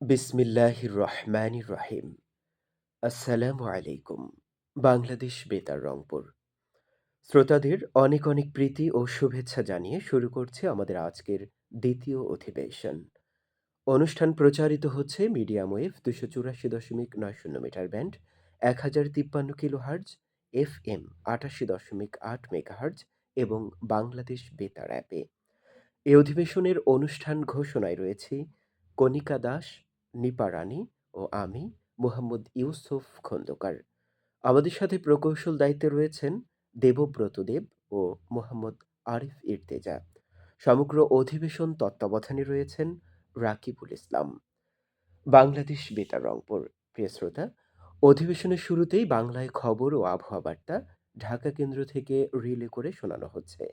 বিসমিল্লাহির রহমানির রহিম। আসসালামু আলাইকুম, বাংলাদেশ বেতার, রংপুর। শ্রোতাদের অনেক অনেক প্রীতি ও শুভেচ্ছা জানিয়ে শুরু করছে আমাদের আজকের দ্বিতীয় অধিবেশন। অনুষ্ঠান প্রচারিত হচ্ছে মিডিয়াম ওয়েভ দুশো চুরাশি দশমিক নয় শূন্য মিটার ব্যান্ড, এক হাজার তিপ্পান্ন কিলো হার্জ এফ এম আটাশি দশমিক আট মেগাহার্জ এবং বাংলাদেশ বেতার অ্যাপে। এই অধিবেশনের অনুষ্ঠান ঘোষণায় রয়েছে কণিকা দাস নিপা রানী ও আমি মোহাম্মদ ইউসুফ খন্দকার। আমাদের সাথে প্রকৌশল দায়িত্বে রয়েছেন দেবব্রত দেব ও মোহাম্মদ আরিফ ইর্তেজা। সমগ্র অধিবেশন তত্ত্বাবধানে রয়েছেন রাকিবুল ইসলাম। বাংলাদেশ বেতার রংপুর। প্রিয় শ্রোতা, অধিবেশনের শুরুতেই বাংলায় খবর ও আবহাওয়া বার্তা ঢাকা কেন্দ্র থেকে রিলে করে শোনানো হচ্ছে।